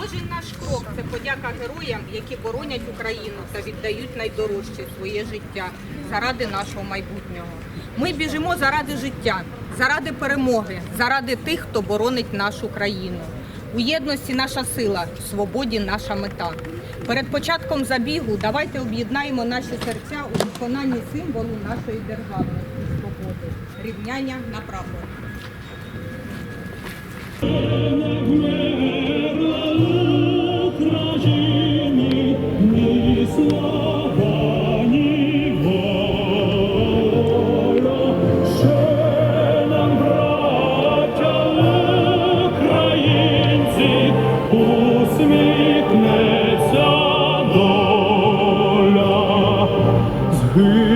Кожен наш крок це подяка героям, які боронять Україну та віддають найдорожче своє життя заради нашого майбутнього. Ми біжимо заради життя, заради перемоги, заради тих, хто боронить нашу країну. У єдності наша сила, в свободі наша мета. Перед початком забігу давайте об'єднаємо наші серця у виконанні символу нашої державності свободи рівняння на прапор. here.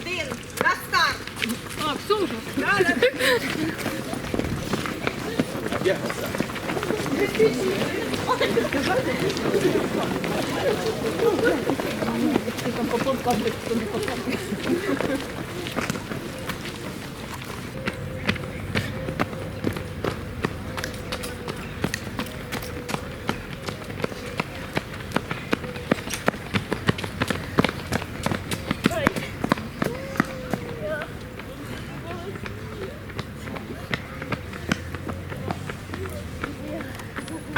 Один, на старт! А, все уже?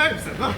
干什么